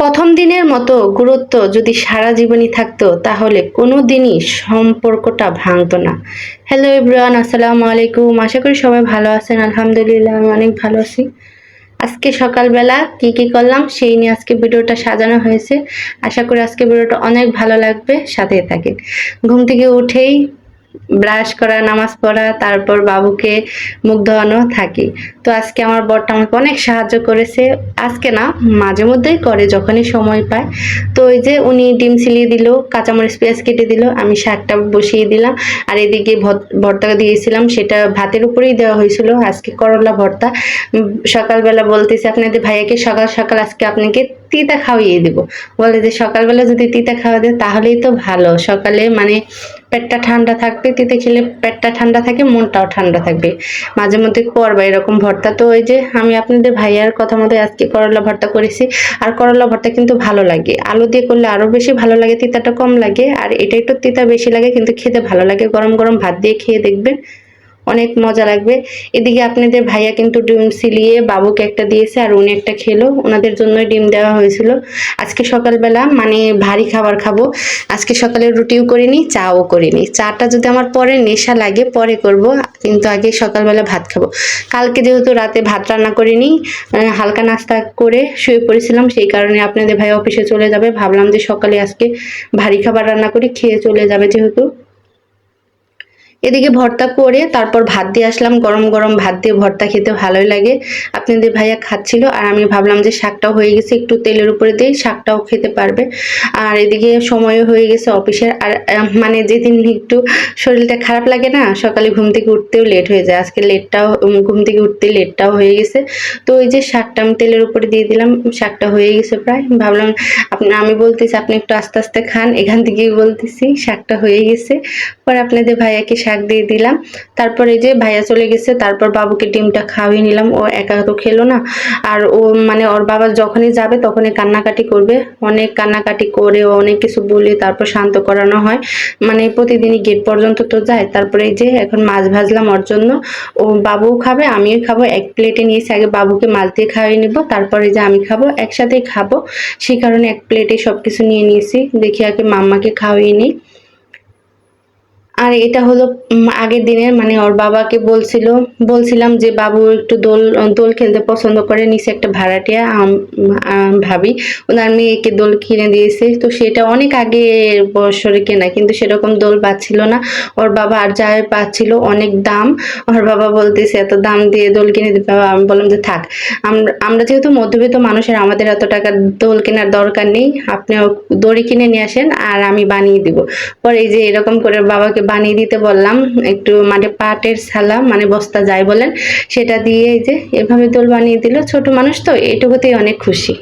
প্রথম দিনের মতো গুরুত্ব যদি সারা জীবনই থাকতো, তাহলে কোনো দিনই সম্পর্কটা ভাঙতো না। হ্যালো এভরিওয়ান আসসালামু আলাইকুম। আশা করি সবাই ভালো আছেন। আলহামদুলিল্লাহ, আমি অনেক ভালো আছি। আজকে সকালবেলা কি কি করলাম, সেই নিয়ে আজকে ভিডিওটা সাজানো হয়েছে। আশা করি আজকে ভিডিওটা অনেক ভালো লাগবে। সাথে থাকেন। ঘুম থেকে উঠেই ব্রাশ করা, নামাজ পড়া, তারপর বাবুকে মুখ ধোয়ানো থাকি। তো আজকে আমার বরটা আমাকে অনেক সাহায্য করেছে। আজকে না, মাঝে মধ্যেই করে, যখনই সময় পায়। তো ওই যে উনি ডিম ছিলিয়ে দিল, কাঁচামরিচ, পেঁয়াজ কেটে দিল, আমি শাকটা বসিয়ে দিলাম। আর এদিকে ভর্তা দিয়েছিলাম, সেটা ভাতের উপরেই দেওয়া হয়েছিল। আজকে করলা ভর্তা। সকালবেলা বলতেছি আপনাদের ভাইয়াকে, সকাল সকাল আজকে আপনাকে তিতা খাওয়িয়ে দিব। বলে যে সকালবেলা যদি তিতা খাওয়া দেয় তাহলেই তো ভালো। সকালে মানে পেটটা ঠান্ডা থাকবে, তিতে খেলে পেটটা ঠান্ডা থাকে, মনটাও ঠান্ডা থাকবে। মাঝে মধ্যে করবা এরকম ভর্তা। তো ওই যে আমি আপনাদের ভাইয়ার কথা মতো আজকে করলা ভর্তা করেছি। আর করলা ভর্তা কিন্তু ভালো লাগে। আলু দিয়ে করলে আরও বেশি ভালো লাগে, তিতাটা কম লাগে। আর এটা একটু তিতা বেশি লাগে, কিন্তু খেতে ভালো লাগে। গরম গরম ভাত দিয়ে খেয়ে দেখবেন। অনেক মজা লাগবে। এদিকে আপনাদের ভাইয়া কিন্তু ডিম সিলিয়ে বাবুকে একটা দিয়েছে আর উনি একটা খেলো। ওনাদের জন্যই ডিম দেওয়া হয়েছিল। আজকে সকালবেলা মানে ভারী খাবার খাব। আজকে সকালে রুটিও করিনি, চাও করিনি। চাটা যদি আমার পরে নেশা লাগে, পরে করব। কিন্তু আগে সকালবেলা ভাত খাব। কালকে যেহেতু রাতে ভাত রান্না করিনি হালকা নাস্তা করে শুয়ে পড়েছিলাম, সেই কারণে আপনাদের ভাই অফিসে চলে যাবে। ভাবলাম যে সকালে আজকে ভারী খাবার রান্না করি খেয়ে চলে যাবে যেহেতু। এদিকে ভর্তা করে তারপর ভাত দিয়ে আসলাম। গরম গরম ভাত দিয়ে ভর্তা খেতে ভালোই লাগে। আপনাদের ভাইয়া খাচ্ছিল আর আমি ভাবলাম যে শাকটাও হয়ে গেছে, একটু তেলের উপরে দিয়ে শাকটাও খেতে পারবে। আর এদিকে সময়ও হয়ে গেছে অফিসের। আর মানে যেদিন একটু শরীরটা খারাপ লাগে না, সকালে ঘুম থেকে উঠতেও লেট হয়ে যায়। আজকে লেটটাও ঘুম থেকে উঠতে লেটটাও হয়ে গেছে। তো ওই যে শাকটা আমি তেলের উপরে দিয়ে দিলাম, শাকটা হয়ে গেছে প্রায়। ভাবলাম, আপনি, আমি বলতেছি, আপনি একটু আস্তে আস্তে খান। এখান থেকেই বলতেছি, শাকটা হয়ে গেছে। পরে আপনাদের ভাইয়াকে দিয়ে দিলাম। তারপর এই যে ভাইয়া চলে গেছে, তারপর বাবুকে ডিমটা খাওয়িয়ে নিলাম। ও একা তো খেলো না। আর ও মানে ওর বাবা যখনই যাবে তখনই কান্নাকাটি করবে। অনেক কান্নাকাটি করে, ও অনেক কিছু বলে তারপর শান্ত করানো হয়। মানে প্রতিদিনই গেট পর্যন্ত তো যায়। তারপরে এই যে এখন মাছ ভাজলাম ওর জন্য। ও বাবুও খাবে, আমিও খাব। এক প্লেটে নিয়েছি আগে বাবুকে মাছ দিয়ে খাওয়িয়ে নিব। তারপরে যে আমি খাব, একসাথেই খাব। সেই কারণে এক প্লেটে সব কিছু নিয়ে নিয়েছি। দেখি আগে মাম্মাকে খাওয়িয়ে নিই। আর এটা হলো আগের দিনের মানে ওর বাবাকে বলছিল, বলছিলাম যে, বাবু একটু দোল দোল খেলতে পছন্দ করে, নিচে একটা ভাড়াটিয়া ভাবি, ওনার মেয়েকে দোল কিনে দিয়েছে। তো সেটা অনেক আগে বছরে কেনা, কিন্তু সেরকম দোল পাচ্ছিল না। ওর বাবা আর যা পাচ্ছিল অনেক দাম। ওর বাবা বলতেছে, এত দাম দিয়ে দোল কিনে দিতে আমি বললাম যে, থাক আমরা যেহেতু মধ্যবিত্ত মানুষের, আমাদের এত টাকা দোল কেনার দরকার নেই। আপনি দড়ি কিনে নিয়ে আসেন, আর আমি বানিয়ে দিব। পরে এই যে, এরকম করে বাবাকে বানিয়ে দিতে বললাম। একটু মানে পাটের ছালা মানে বস্তা যাই বলেন, সেটা দিয়ে এই যে এভাবে দোল বানিয়ে দিল। ছোট মানুষ তো, এটুকুতেই অনেক খুশি।